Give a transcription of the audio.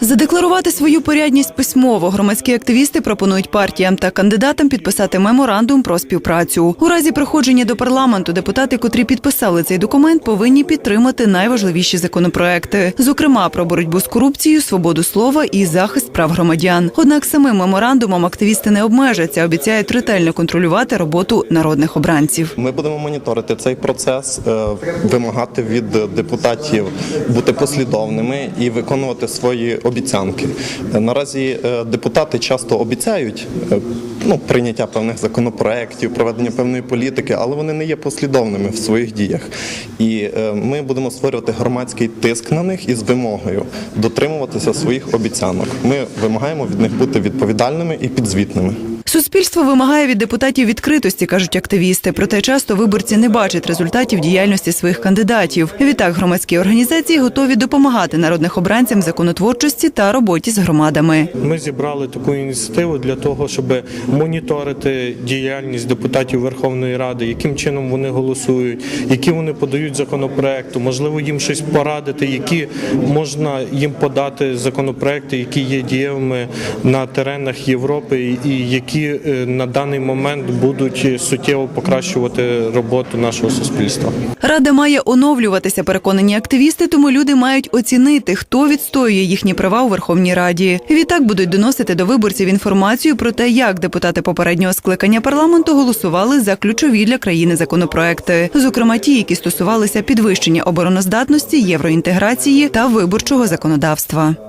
Задекларувати свою порядність письмово громадські активісти пропонують партіям та кандидатам підписати меморандум про співпрацю. У разі проходження до парламенту депутати, котрі підписали цей документ, повинні підтримати найважливіші законопроекти, зокрема про боротьбу з корупцією, свободу слова і захист прав громадян. Однак самим меморандумом активісти не обмежаться, обіцяють ретельно контролювати роботу народних обранців. Ми будемо моніторити цей процес, е, вимагати від депутатів бути послідовними і виконувати свої обіцянки. Е, Наразі е, депутати часто обіцяють е, ну, прийняття певних законопроєктів, проведення певної політики, але вони не є послідовними в своїх діях. І ми будемо створювати громадський тиск на них із вимогою дотримуватися своїх обіцянок. Ми вимагаємо від них бути відповідальними і підзвітними. Суспільство вимагає від депутатів відкритості, кажуть активісти. Проте часто виборці не бачать результатів діяльності своїх кандидатів. Відтак громадські організації готові допомагати народних обранцям законотворчості та роботі з громадами. Ми зібрали таку ініціативу для того, щоб моніторити діяльність депутатів Верховної Ради, яким чином вони голосують, які вони подають законопроекти, можливо, їм щось порадити, які можна їм подати законопроекти, які є дієвими на теренах Європи, і які е, на даний момент будуть суттєво покращувати роботу нашого суспільства. Рада має оновлюватися, переконані активісти, тому люди мають оцінити, хто відстоює їхні права у Верховній Раді. Відтак будуть доносити до виборців інформацію про те, як депутати попереднього скликання парламенту голосували за ключові для країни законопроекти, зокрема ті, які стосувалися підвищення обороноздатності, євроінтеграції та виборчого законодавства.